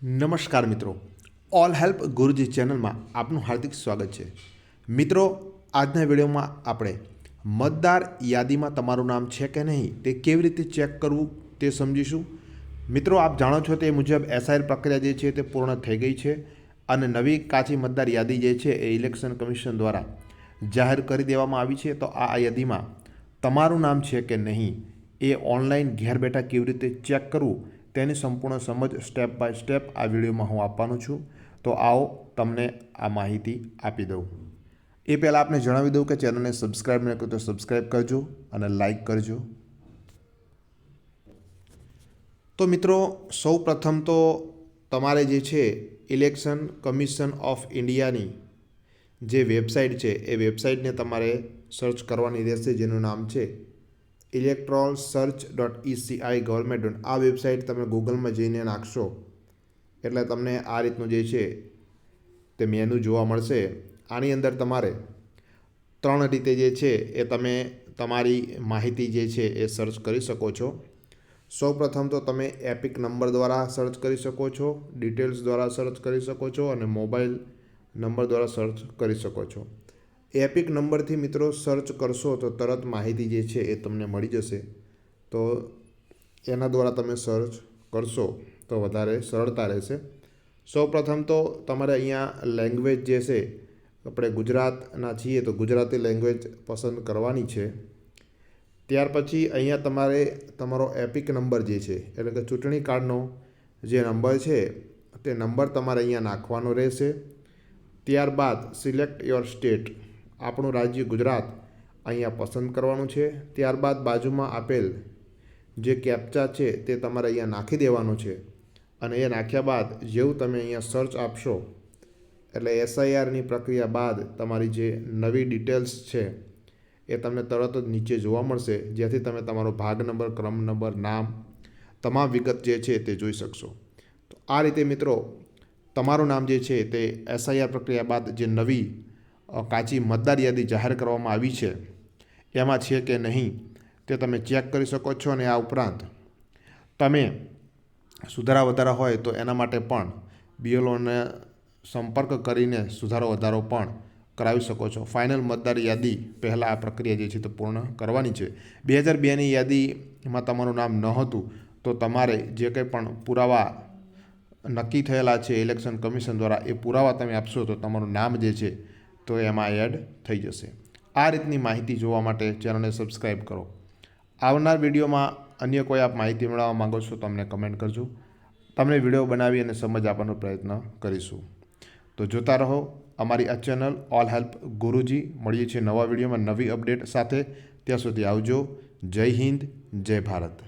નમસ્કાર મિત્રો. All help ગુરુજી ચેનલમાં આપનું હાર્દિક સ્વાગત છે. મિત્રો, આજના વિડીયોમાં આપણે મતદાર યાદીમાં તમારું નામ છે કે નહીં તે કેવી રીતે ચેક કરવું તે સમજીશું. મિત્રો, આપ જાણો છો તે મુજબ એસઆઈઆર પ્રક્રિયા જે છે તે પૂર્ણ થઈ ગઈ છે અને નવી કાચી મતદાર યાદી જે છે એ ઇલેક્શન કમિશન દ્વારા જાહેર કરી દેવામાં આવી છે. તો આ યાદીમાં તમારું નામ છે કે નહીં એ ઓનલાઈન ઘેર બેઠા કેવી રીતે ચેક કરવું તેની સંપૂર્ણ સમજ સ્ટેપ બાય સ્ટેપ આ વિડીયોમાં હું આપવાનો છું. તો આવો તમને આ માહિતી આપી દઉં. એ પહેલાં આપને જણાવી દઉં કે ચેનલને સબસ્ક્રાઈબ ન કરો તો સબસ્ક્રાઈબ કરજો અને લાઈક કરજો. તો મિત્રો સૌ પ્રથમ તો તમારે જે છે ઇલેક્શન કમિશન ઓફ ઇન્ડિયાની જે વેબસાઇટ છે, એ વેબસાઇટને તમારે સર્ચ કરવાની રહેશે, જેનું નામ છે electoral search dot ECI government dot આ વેબસાઇટ તમે ગૂગલમાં જઈને નાખશો. એટલે તમને આ રીતનું જે છે તે મેનુ જોવા મળશે. આની અંદર તમારે ત્રણ રીતે જે છે એ તમે તમારી માહિતી જે છે એ સર્ચ કરી શકો છો. સૌપ્રથમ તો તમે એપિક નંબર દ્વારા સર્ચ કરી શકો છો ડિટેલ્સ દ્વારા સર્ચ કરી શકો છો અને મોબાઈલ નંબર દ્વારા સર્ચ કરી શકો છો. એપિક નંબરથી મિત્રો સર્ચ કરશો તો તરત માહિતી જે છે એ તમને મળી જશે. તો એના દ્વારા તમે સર્ચ કરશો તો વધારે સરળતા રહેશે. સૌપ્રથમ તો તમારે અહીંયા લેંગ્વેજ જે છે, આપણે ગુજરાતના છીએ તો ગુજરાતી લેંગ્વેજ પસંદ કરવાની છે. ત્યાર પછી અહીંયા તમારે તમારો એપિક નંબર જે છે, એટલે કે ચૂંટણી કાર્ડનો જે નંબર છે, તે નંબર તમારે અહીંયા નાખવાનો રહેશે. ત્યારબાદ સિલેક્ટ યોર સ્ટેટ આપણું રાજ્ય ગુજરાત અહીંયા પસંદ કરવાનું છે. ત્યારબાદ બાજુમાં આપેલ જે કેપ્ચા છે તે તમારે અહીંયા નાખી દેવાનો છે. અને એ નાખ્યા બાદ જેવું તમે અહીંયા સર્ચ આપશો, એટલે એસઆઈઆરની પ્રક્રિયા બાદ તમારી જે નવી ડિટેલ્સ છે એ તમને તરત જ નીચે જોવા મળશે. જેથી તમે તમારો ભાગ નંબર, ક્રમ નંબર, નામ, તમામ વિગત જે છે તે જોઈ શકશો. તો આ રીતે મિત્રો, તમારું નામ જે છે તે એસઆઈઆર પ્રક્રિયા બાદ જે નવી કાચી મતદાર યાદી જાહેર કરવામાં આવી છે. એમાં છે કે નહીં તે તમે ચેક કરી શકો છો અને આ ઉપરાંત તમે સુધારા વધારા હોય તો એના માટે પણ બીએલઓને સંપર્ક કરીને સુધારો વધારો પણ કરાવી શકો છો. ફાઇનલ મતદાર યાદી પહેલાં આ પ્રક્રિયા જે છે તે પૂર્ણ કરવાની છે. બે હજાર બેની યાદીમાં તમારું નામ ન હતું તો તમારે જે કંઈ પણ પુરાવા નક્કી થયેલા છે, ઇલેક્શન કમિશન દ્વારા એ પુરાવા તમે આપશો તો તમારું નામ જે છે તો એમાં એડ થઈ જશે. આ રીતની માહિતી જોવા માટે ચેનલને સબસ્ક્રાઈબ કરો. આવનાર વિડીયોમાં અન્ય કોઈ આપ માહિતી મેળવવા માંગો છો તો અમને કમેન્ટ કરજો. તમને વીડિયો બનાવી અને સમજ આપવાનો પ્રયત્ન કરીશું. તો જોતા રહો, અમારી આ ચેનલ ઓલ હેલ્પ ગુરુજી. મળીએ છીએ નવા વિડીયોમાં નવી અપડેટ સાથે. ત્યાં સુધી આવજો. જય હિન્દ, જય ભારત.